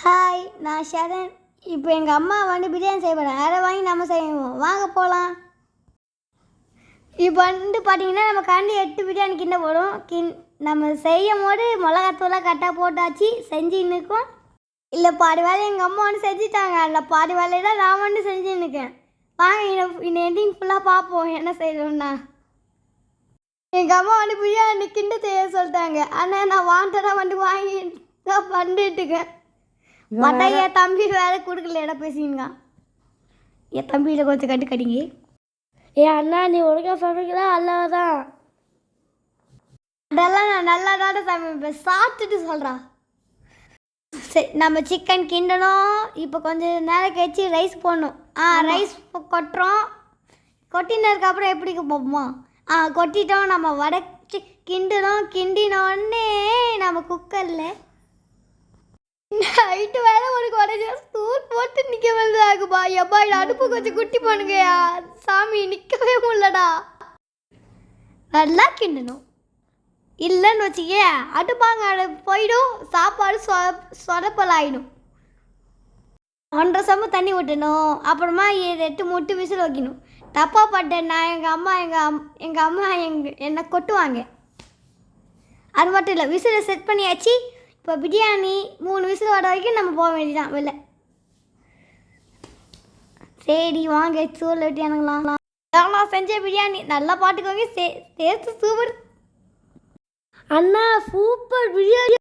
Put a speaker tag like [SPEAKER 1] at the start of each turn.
[SPEAKER 1] Hi நான் ஷரண் இப்போ எங்கள் அம்மா வந்து பிரியாணி செய்ய போகிறாங்க அதை வாங்கி நம்ம செய்வோம். வாங்க போகலாம் இப்போ வந்து பார்த்தீங்கன்னா நம்ம கண்டு எட்டு பிரியாணி கிண்ட போடும் கிண் நம்ம செய்யும் போது மிளகாத்தூளாக கரெக்டாக போட்டாச்சு. செஞ்சு நிற்கும் இல்லை பாதி வேலை எங்கள் அம்மா வந்து செஞ்சுட்டாங்க. அதில் பாதி வேலையை தான் நான் வந்து செஞ்சு நிற்கேன் வாங்க இந்த இந்த எண்டிங் ஃபுல்லாக பார்ப்போம். என்ன செய்யணும்னா. எங்கள் அம்மா வந்து பிரியாணி கிண்ட செய்ய சொல்லிட்டாங்க. ஆனால் நான் வாண்டடாக வந்து வாங்கி தான் பண்ணிட்டுருக்கேன் மட்டா என் தம்பி வேலை கொடுக்கல இடம் பேசிங்க என் தம்பியில் கொஞ்சம் கட்டு கடிங்க
[SPEAKER 2] ஏ அண்ணா நீ ஒழுங்கா சமைக்கல? அல்லாதான்.
[SPEAKER 1] அதெல்லாம் நான் நல்லா தான் சமைப்பேன். சாப்பிட்டுட்டு சொல்கிறா சரி நம்ம சிக்கன் கிண்டணும். இப்போ கொஞ்சம் நேரம் கழிச்சு ரைஸ் போடணும். ஆ ரைஸ் கொட்டுறோம். கொட்டினதுக்கு அப்புறம் எப்படி போவோமா? ஆ கொட்டிட்டோம். நம்ம வடச்சி கிண்டணும். கிண்டினோடனே நம்ம குக்கரில் நைட்டு வேலை உனக்கு உடனே தூள் போட்டு நிற்க வேண்டியதாகுப்பா எப்பா இந்த அடுப்பு கொஞ்சம் குட்டி பண்ணுங்கயா சாமி நிற்கவே முடியலடா. நல்லா கிண்டணும். இல்லைன்னு வச்சுக்கே அடுப்பாங்க போயிடும். சாப்பாடு சொ சொதப்பலாயிடும். ஒன்றரை சம்பு தண்ணி ஊற்றணும் அப்புறமா ஏழு எட்டு முட்டு விசில் வைக்கணும். தப்பா பட்டேன் நான் எங்கள் அம்மா எங்கள் அம் எங்கள் அம்மா எங்க என்னை கொட்டுவாங்க. அது மட்டும் இல்லை விசிலை செட் பண்ணியாச்சு. இப்போ பிரியாணி மூணு விசில் வர வரைக்கும் நம்ம போக வேண்டியதான் வெளில. சரி வாங்க சூழல் வெட்டி நான் செஞ்ச பிரியாணி? நல்லா பாட்டுக்கோங்க சே டேஸ்ட்டு சூப்பர்.
[SPEAKER 2] அண்ணா சூப்பர் பிரியாணி.